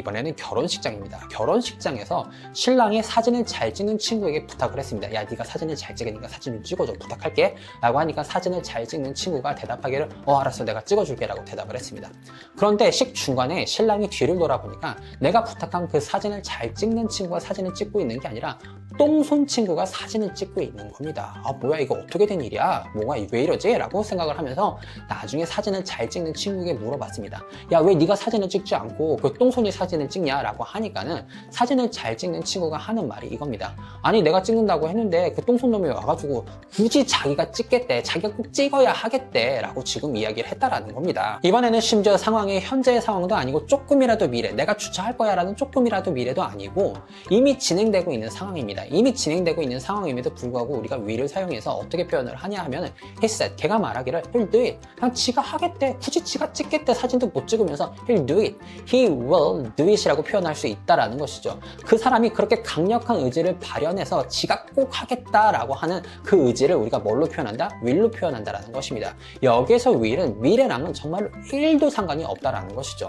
이번에는 결혼식장입니다. 결혼식장에서 신랑이 사진을 잘 찍는 친구에게 부탁을 했습니다. 야, 네가 사진을 잘 찍으니까 사진 좀 찍어줘. 부탁할게. 라고 하니까 사진을 잘 찍는 친구가 대답하기를 어, 알았어. 내가 찍어줄게. 라고 대답을 했습니다. 그런데 식 중간에 신랑이 뒤를 돌아보니까 내가 부탁한 그 사진을 잘 찍는 친구가 사진을 찍고 있는 게 아니라 똥손 친구가 사진을 찍고 있는 겁니다. 아, 뭐야, 이거 어떻게 된 일이야? 뭐가 왜 이러지? 라고 생각을 하면서 나중에 사진을 잘 찍는 친구에게 물어봤습니다. 야, 왜 네가 사진을 찍지 않고 그 똥손이 사진 을 찍냐? 라고 하니까는 사진을 잘 찍는 친구가 하는 말이 이겁니다. 아니, 내가 찍는다고 했는데 그 똥손 놈이 와가지고 굳이 자기가 찍겠대. 자기가 꼭 찍어야 하겠대. 라고 지금 이야기를 했다라는 겁니다. 이번에는 심지어 상황이 현재의 상황도 아니고 조금이라도 미래, 내가 주차할 거야 라는 조금이라도 미래도 아니고 이미 진행되고 있는 상황입니다. 이미 진행되고 있는 상황임에도 불구하고 우리가 will을 사용해서 어떻게 표현을 하냐 he said, 걔가 말하기를 he'll do it. 그냥 지가 하겠대. 굳이 지가 찍겠대. 사진도 못 찍으면서 he'll do it. he will it이라고 표현할 수 있다라는 것이죠. 그 사람이 그렇게 강력한 의지를 발현해서 지가 꼭 하겠다라고 하는 그 의지를 우리가 뭘로 표현한다? will로 표현한다라는 것입니다. 여기서 will은 미래랑은 정말로 1도 상관이 없다라는 것이죠.